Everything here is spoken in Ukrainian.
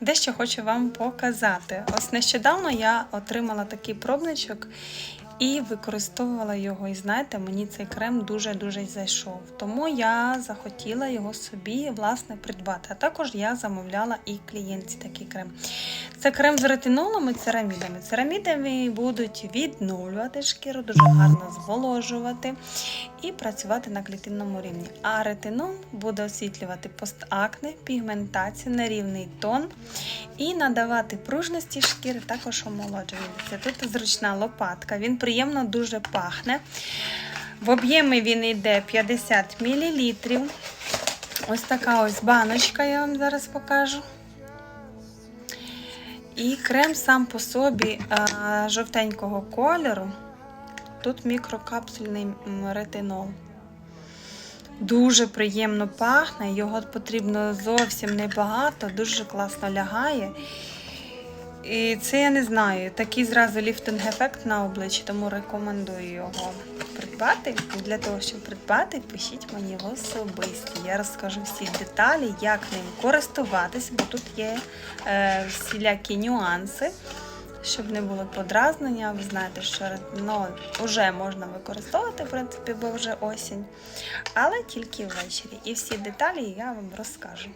дещо хочу вам показати. Ось нещодавно я отримала такий пробничок і використовувала його. І знаєте, мені цей крем дуже-дуже зайшов. Тому я захотіла його собі власне придбати. А також я замовляла і клієнтці такий крем. Це крем з ретинолом і церамідами. Церамідами будуть відновлювати шкіру, дуже гарно зволожувати і працювати на клітинному рівні. А ретинол буде освітлювати постакне, пігментацію, нерівний тон і надавати пружності шкіри, також омолоджується. Тут зручна лопатка, він приємно дуже пахне. В об'ємі він йде 50 мл. Ось така ось баночка, я вам зараз покажу. І крем сам по собі жовтенького кольору. Тут мікрокапсульний ретинол. Дуже приємно пахне, його потрібно зовсім небагато, дуже класно лягає. І це я не знаю, такий зразу ліфтинг-ефект на обличчі, тому рекомендую його придбати. І для того, щоб придбати, пишіть мені в особисті. Я розкажу всі деталі, як ним користуватися, бо тут є е, всілякі нюанси. Щоб не було подразнення, ви знаєте, що ну, вже можна використовувати, в принципі, бо вже осінь, але тільки ввечері. І всі деталі я вам розкажу.